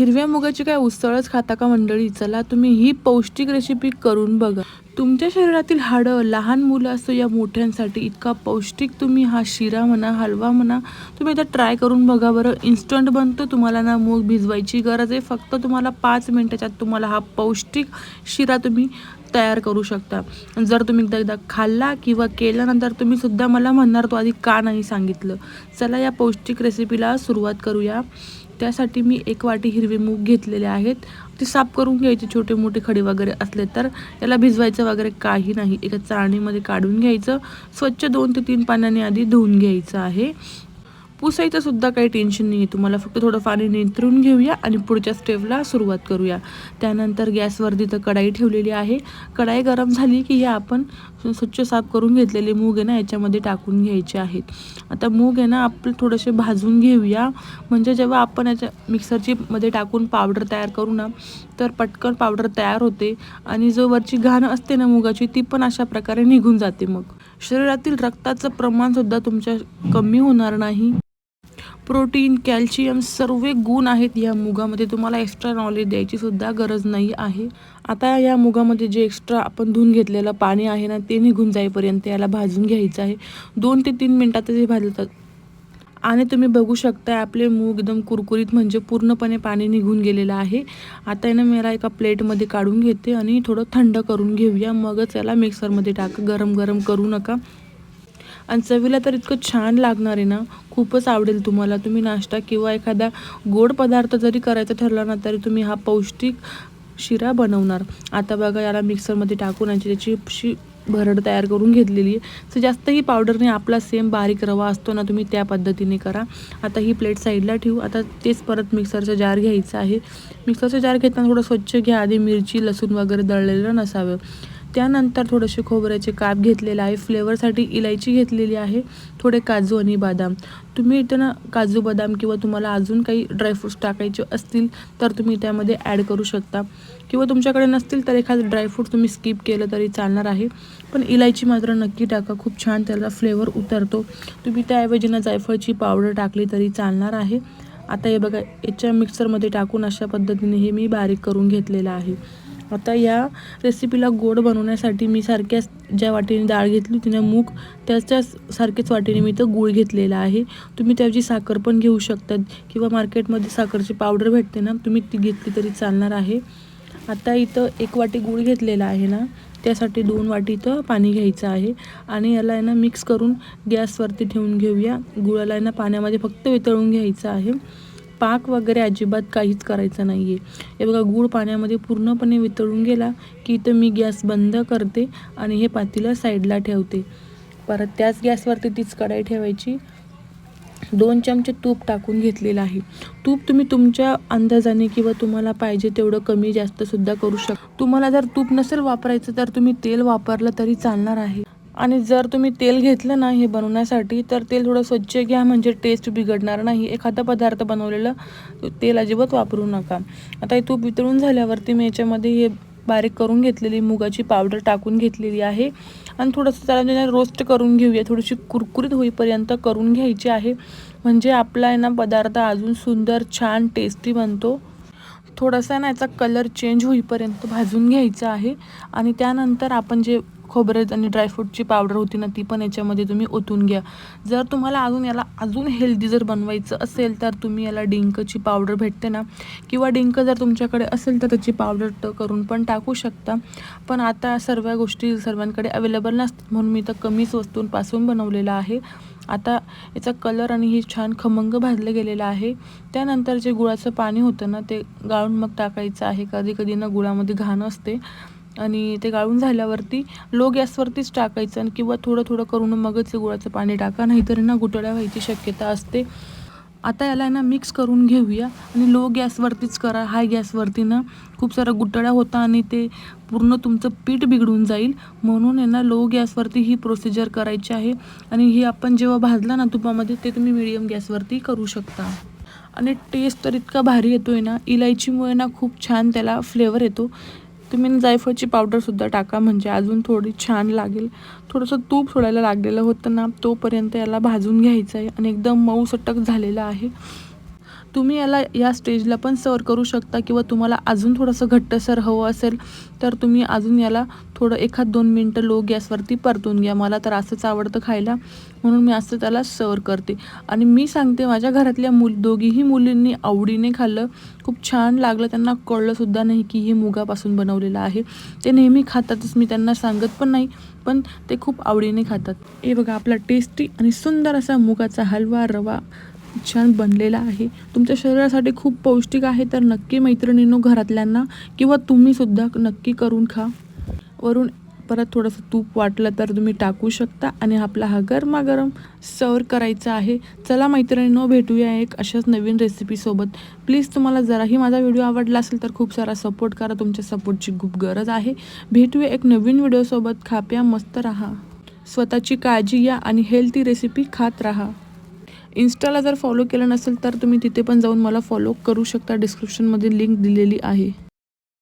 हिरव्या मुगाची काय उसळच खाता का मंडळी? चला तुम्ही ही पौष्टिक रेसिपी करून बघा. तुमच्या शरीरातील हाडं लहान मुलं असो या मोठ्यांसाठी इतका पौष्टिक तुम्ही हा शिरा म्हणा हलवा म्हणा तुम्ही एकदा ट्राय करून बघा बरं. इन्स्टंट बनतो तुम्हाला ना मूग भिजवायची गरज आहे. फक्त तुम्हाला पाच मिनटाच्यात तुम्हाला हा पौष्टिक शिरा तुम्ही तयार करू शकता. जर तुम्ही एकदा एकदा खाल्ला किंवा केल्यानंतर तुम्ही सुद्धा मला म्हणणार तो आधी का नाही सांगितलं? चला या पौष्टिक रेसिपीला सुरुवात करूया. त्यासाठी मी एक वाटी हिरवे मूग घेतलेले आहेत. ते साफ करून घ्यायचे छोटे मोठे खडे वगैरे असले तर. याला भिजवायचं वगैरे काही नाही. एका चाळणीमध्ये काढून घ्यायचं. स्वच्छ दोन ते तीन पाण्याने आधी धुवून घ्यायचं आहे. पुसायचं सुद्धा काही टेन्शन नाही आहे तुम्हाला फक्त थोडं पाणी निंतरून घेऊया आणि पुढच्या स्टेपला सुरुवात करूया. त्यानंतर गॅसवरती तर कढाई ठेवलेली आहे. कढाई गरम झाली की हे आपण स्वच्छ साफ करून घेतलेले मूग आहे ना याच्यामध्ये टाकून घ्यायचे आहेत. आता मूग आहे ना आपलं थोडेसे भाजून घेऊया. म्हणजे जेव्हा आपण याच्या मिक्सरची मध्ये टाकून पावडर तयार करू ना तर पटकन पावडर तयार होते. आणि जो वरची घाण असते ना मुगाची ती पण अशा प्रकारे निघून जाते मग. शरीरातील रक्ताचं प्रमाणसुद्धा तुमच्या कमी होणार नाही. प्रोटीन कॅल्शियम सर्व गुण आहेत या मुगामध्ये. तुम्हाला एक्स्ट्रा नॉलेज द्यायची सुद्धा गरज नाही आहे. आता या मुगामध्ये जे एक्स्ट्रा आपण धुवून घेतलेलं पाणी आहे ना ते निघून जाईपर्यंत याला भाजून घ्यायचं आहे. दोन ते तीन मिनटातच हे भाजतात आणि तुम्ही बघू शकता आपले मूग एकदम कुरकुरीत म्हणजे पूर्णपणे पाणी निघून गेलेलं आहे. आता यानं मला एका प्लेटमध्ये काढून घेते आणि थोडं थंड करून घेऊया. मगच याला मिक्सरमध्ये टाका. गरम गरम करू नका. आणि चवीला तर इतकं छान लागणार आहे ना. खूपच आवडेल तुम्हाला. तुम्ही नाश्ता किंवा एखादा गोड पदार्थ जरी करायचा ठरला ना तरी तुम्ही हा पौष्टिक शिरा बनवणार. आता बघा याला मिक्सरमध्ये टाकून आणि त्याची शी भरड तयार करून घेतलेली आहे. तर जास्तही पावडरने आपला सेम बारीक रवा असतो ना तुम्ही त्या पद्धतीने करा. आता ही प्लेट साईडला ठेवू. आता तेच परत मिक्सरचं जार घ्यायचं आहे. मिक्सरचं जार घेताना थोडं स्वच्छ घ्या. आधी मिरची लसूण वगैरे दळलेलं नसावं. त्यानंतर थोडेसे खोबऱ्याचे काप घेतलेले आहे. फ्लेवरसाठी इलायची घेतलेली आहे. थोडे काजू आणि बदाम. तुम्ही इथं ना काजू बदाम किंवा तुम्हाला अजून काही ड्रायफ्रूट्स टाकायचे असतील तर तुम्ही त्यामध्ये ॲड करू शकता. किंवा तुमच्याकडे नसतील तर एखादं ड्रायफ्रूट तुम्ही स्किप केलं तरी चालणार आहे. पण इलायची मात्र नक्की टाका. खूप छान त्याला फ्लेवर उतरतो. तुम्ही त्याऐवजी ना जायफळची पावडर टाकली तरी चालणार आहे. आता हे बघा याच्या मिक्सरमध्ये टाकून अशा पद्धतीने हे मी बारीक करून घेतलेलं आहे. आता या रेसिपीला गोड बनवण्यासाठी मी सारख्याच ज्या वाटीने डाळ घेतली तिने मूग त्याच्याच सारख्याच वाटीने मी इथं गूळ घेतलेला आहे. तुम्ही त्याची साखर पण घेऊ शकतात किंवा मार्केटमध्ये साखरची पावडर भेटते ना तुम्ही ती घेतली तरी चालणार आहे. आता इथं एक वाटी गूळ घेतलेला आहे ना त्यासाठी दोन वाटी इथं पाणी घ्यायचं आहे. आणि याला आहे ना मिक्स करून गॅसवरती ठेवून घेऊया. गुळाला आहे ना पाण्यामध्ये फक्त वितळून घ्यायचं आहे. पाक वगैरे अजिबात काहीच करायचं नाही आहे हे बघा गूळ पाण्यामध्ये पूर्णपणे वितळून गेला की इथं मी गॅस बंद करते आणि हे पातीला साईडला ठेवते. परत त्याच गॅसवरती तीच कढाई ठेवायची. दोन चमचे तूप टाकून घेतलेलं आहे. तूप तुम्ही तुमच्या अंदाजाने किंवा तुम्हाला पाहिजे तेवढं कमी जास्तसुद्धा करू शकता तुम्हाला जर तूप नसेल वापरायचं तर तुम्ही तेल वापरलं तरी चालणार आहे. आणि जर तुम्ही तेल घेतलं ना हे बनवण्यासाठी तर तेल थोडं स्वच्छ घ्या म्हणजे टेस्ट बिघडणार नाही. एखादा पदार्थ बनवलेलं तेल अजिबात वापरू नका. आता हे तूप वितळून झाल्यावरती मी याच्यामध्ये हे बारीक करून घेतलेली मुगाची पावडर टाकून घेतलेली आहे. आणि थोडंसं त्याला म्हणजे रोस्ट करून घेऊया. थोडीशी कुरकुरीत होईपर्यंत करून घ्यायची आहे. म्हणजे आपला आहे ना पदार्थ अजून सुंदर छान टेस्टी बनतो. थोडासा ना याचा कलर चेंज होईपर्यंत भाजून घ्यायचा आहे. आणि त्यानंतर आपण जे खोबरेल आणि ड्रायफ्रूटची पावडर होती ना ती पण याच्यामध्ये तुम्ही ओतून घ्या. जर तुम्हाला अजून याला अजून हेल्दी जर बनवायचं असेल तर तुम्ही याला डिंकची पावडर भेटते ना किंवा डिंक जर तुमच्याकडे असेल तर त्याची पावडर करून पण टाकू शकता. पण आता सर्व गोष्टी सर्वांकडे अवेलेबल नसतात म्हणून मी तर कमीच वस्तूंपासून बनवलेलं आहे. आता याचा कलर आणि हे छान खमंग भाजलं गेलेलं आहे. त्यानंतर जे गुळाचं पाणी होतं ना ते गाळून मग टाकायचं आहे. कधी कधी ना गुळामध्ये घाण असते. आणि ते गाळून झाल्यावरती लो गॅसवरतीच टाकायचं आणि किंवा थोडं थोडं करून मगच गुळाचं पाणी टाका नाहीतर ना गुटळ्या व्हायची शक्यता असते. आता याला ना मिक्स करून घेऊया आणि लो गॅसवरतीच करा. हाय गॅसवरती ना खूप सारा गुटळ्या होता आणि ते पूर्ण तुमचं पीठ बिघडून जाईल. म्हणून आहे ना लो गॅसवरती ही प्रोसिजर करायची आहे आणि ही आपण जेव्हा भाजला ना तुपामध्ये ते तुम्ही मिडियम गॅसवरती करू शकता. आणि टेस्ट तर इतका भारी येतो आहे ना इलायचीमुळे ना खूप छान त्याला फ्लेवर येतो. तुम्ही जायफळची पावडरसुद्धा टाका. म्हणजे अजून थोडी छान लागेल. थोडंसं तूप सोडायला लागलेलं होतं ना तोपर्यंत याला भाजून घ्यायचं आहे आणि एकदम मऊ सटक झालेलं आहे. तुम्ही याला या स्टेजला पण सर्व करू शकता किंवा तुम्हाला अजून थोडंसं घट्टसर हवं असेल तर तुम्ही अजून याला थोडं एखाद दोन मिनटं लो गॅसवरती परतून घ्या. मला तर असंच आवडतं खायला म्हणून मी असं त्याला सर्व करते. आणि मी सांगते माझ्या घरातल्या मुल दोघीही मुलींनी आवडीने खाल्लं. खूप छान लागलं त्यांना. कळलंसुद्धा नाही की हे मुगापासून बनवलेलं आहे. ते नेहमी खातातच मी त्यांना सांगत पण नाही पण ते खूप आवडीने खातात. हे बघा आपला टेस्टी आणि सुंदर असा मुगाचा हलवा रवा छान बनलेला आहे. तुमच्या शरीरासाठी खूप पौष्टिक आहे तर नक्की मैत्रिणींनो घरातल्यांना किंवा तुम्हीसुद्धा नक्की करून खा. वरून परत थोडंसं तूप वाटलं तर तुम्ही टाकू शकता आणि आपला हा गरमागरम सर्व करायचा आहे. चला मैत्रिणींनो भेटूया एक अशाच नवीन रेसिपीसोबत प्लीज तुम्हाला जराही माझा व्हिडिओ आवडला असेल तर खूप सारा सपोर्ट करा. तुमच्या सपोर्टची खूप गरज आहे. भेटूया एक नवीन व्हिडिओसोबत खाप्या मस्त राहा. स्वतःची काळजी घ्या आणि हेल्थी रेसिपी खात राहा. इन्स्टाला जर फॉलो केलं नसेल तर तुम्ही तिथे पण जाऊन मला फॉलो करू शकता. डिस्क्रिप्शनमध्ये लिंक दिलेली आहे.